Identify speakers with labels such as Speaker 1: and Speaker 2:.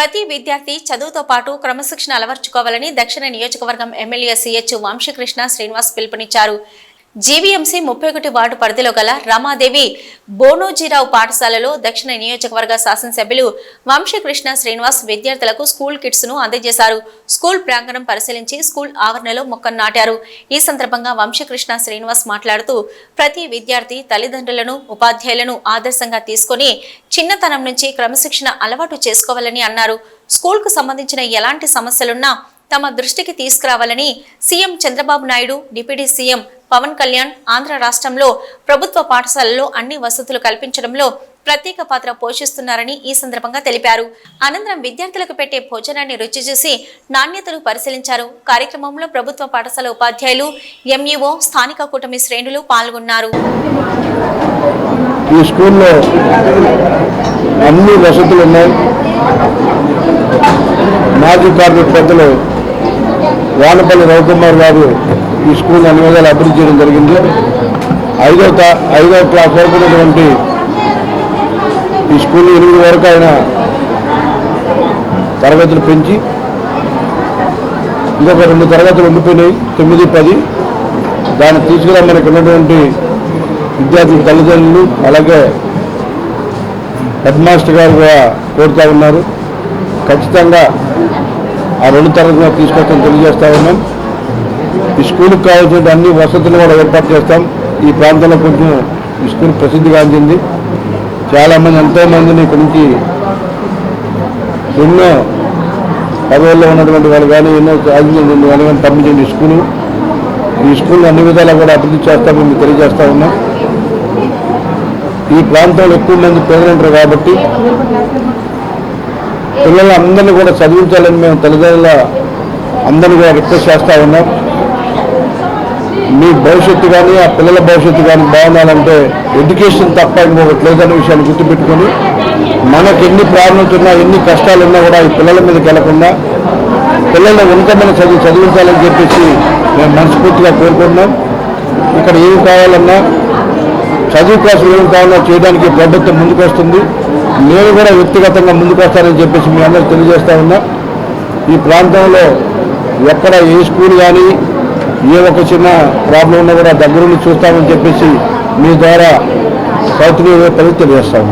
Speaker 1: ప్రతి విద్యార్థి చదువుతో పాటు క్రమశిక్షణ అలవర్చుకోవాలని దక్షిణ నియోజకవర్గం ఎమ్మెల్యే సిహెచ్ వంశీకృష్ణ శ్రీనివాస్ పిలుపునిచ్చారు. జీవీఎంసీ ముప్పై ఒకటి వార్డు పరిధిలో గల రమాదేవి బోనోజీరావు పాఠశాలలో దక్షిణ నియోజకవర్గ శాసనసభ్యులు వంశకృష్ణ శ్రీనివాస్ విద్యార్థులకు స్కూల్ కిట్స్ను అందజేశారు. స్కూల్ ప్రాంగణం పరిశీలించి స్కూల్ ఆవరణలో మొక్కను నాటారు. ఈ సందర్భంగా వంశకృష్ణ శ్రీనివాస్ మాట్లాడుతూ ప్రతి విద్యార్థి తల్లిదండ్రులను ఉపాధ్యాయులను ఆదర్శంగా తీసుకొని చిన్నతనం నుంచి క్రమశిక్షణ అలవాటు చేసుకోవాలని అన్నారు. స్కూల్కు సంబంధించిన ఎలాంటి సమస్యలున్నా తమ దృష్టికి తీసుకురావాలని CM Chandrababu Naidu deputy CM Pawan Kalyan Andhra రాష్ట్రంలో ప్రభుత్వ పాఠశాలల్లో అన్ని వసతులు కల్పించడంలో ప్రత్యేక పాత్ర పోషిస్తున్నారని ఈ సందర్భంగా తెలిపారు. అనంతరం విద్యార్థులకు పెట్టే భోజనాన్ని రుచి చూసి నాణ్యతను పరిశీలించారు. కార్యక్రమంలో ప్రభుత్వ పాఠశాల ఉపాధ్యాయులు ఎంఈఓ స్థానిక కూటమి శ్రేణులు పాల్గొన్నారు.
Speaker 2: ఈ స్కూల్లో అన్ని వసతులు ఉన్నాయి. మాజీ కార్మిక పెద్దలు వానపల్లి రవికుమార్ గారు ఈ స్కూల్ అన్ని విధాలు అభివృద్ధి చేయడం జరిగింది. ఐదో ఐదో క్లాస్ వరకు ఉన్నటువంటి ఈ స్కూల్ ఎనిమిది వరకు ఆయన తరగతులు పెంచి ఇంకొక రెండు తరగతులు ఉండిపోయినాయి. తొమ్మిది పది. దాన్ని తీసుకురా మనకు ఉన్నటువంటి విద్యార్థుల తల్లిదండ్రులు అలాగే హెడ్ మాస్టర్ గారు కూడా కోరుతూ ఉన్నారు. ఖచ్చితంగా ఆ రెండు తరగతులు తీసుకొస్తాం తెలియజేస్తా ఉన్నాం. ఈ స్కూల్కి కావాల్సిన అన్ని వసతులు కూడా ఏర్పాటు చేస్తాం. ఈ ప్రాంతంలో కొంచెం ఈ స్కూల్ ప్రసిద్ధిగాంచింది చాలామంది ఎంతోమందిని ఇక్కడి నుంచి ఎన్నో పదవుల్లో ఉన్నటువంటి వాళ్ళు కానీ ఎన్నో సాధించిన వాళ్ళు కానీ పంపించండి స్కూలు. ఈ స్కూల్ అన్ని విధాలా కూడా అభివృద్ధి చేస్తామని మేము తెలియజేస్తా ఉన్నాం. ఈ ప్రాంతంలో ఎక్కువ మంది పేదలు ఉంటారు కాబట్టి పిల్లలందరినీ కూడా చదివించాలని మేము తల్లిదండ్రుల అందరినీ కూడా రిక్వెస్ట్ చేస్తూ ఉన్నాం. మీ భవిష్యత్తు కానీ ఆ పిల్లల భవిష్యత్తు కానీ బాగుండాలంటే ఎడ్యుకేషన్ తప్ప ఇంకొకటి లేదనే విషయాన్ని గుర్తుపెట్టుకొని మనకు ఎన్ని ప్రాబ్లమ్స్ ఉన్నా ఎన్ని కష్టాలు ఉన్నా కూడా ఈ పిల్లల మీద గెలకుండా పిల్లల్ని ఉన్నతమైన చదువు చదివించాలని చెప్పేసి మేము మనస్ఫూర్తిగా కోరుకుంటున్నాం. ఇక్కడ ఏమి కావాలన్నా చదువు కోసం ఏం కావాలో చేయడానికి ప్రభుత్వం ముందుకు వస్తుంది. నేను కూడా వ్యక్తిగతంగా ముందుకు వస్తానని చెప్పేసి మీ అందరూ తెలియజేస్తా ఉన్నా. ఈ ప్రాంతంలో ఎక్కడ ఏ స్కూల్ కానీ ఏ ఒక చిన్న ప్రాబ్లం ఉన్నా కూడా దగ్గరుండి చూస్తామని చెప్పేసి మీ ద్వారా సౌత్ తెలియజేస్తాము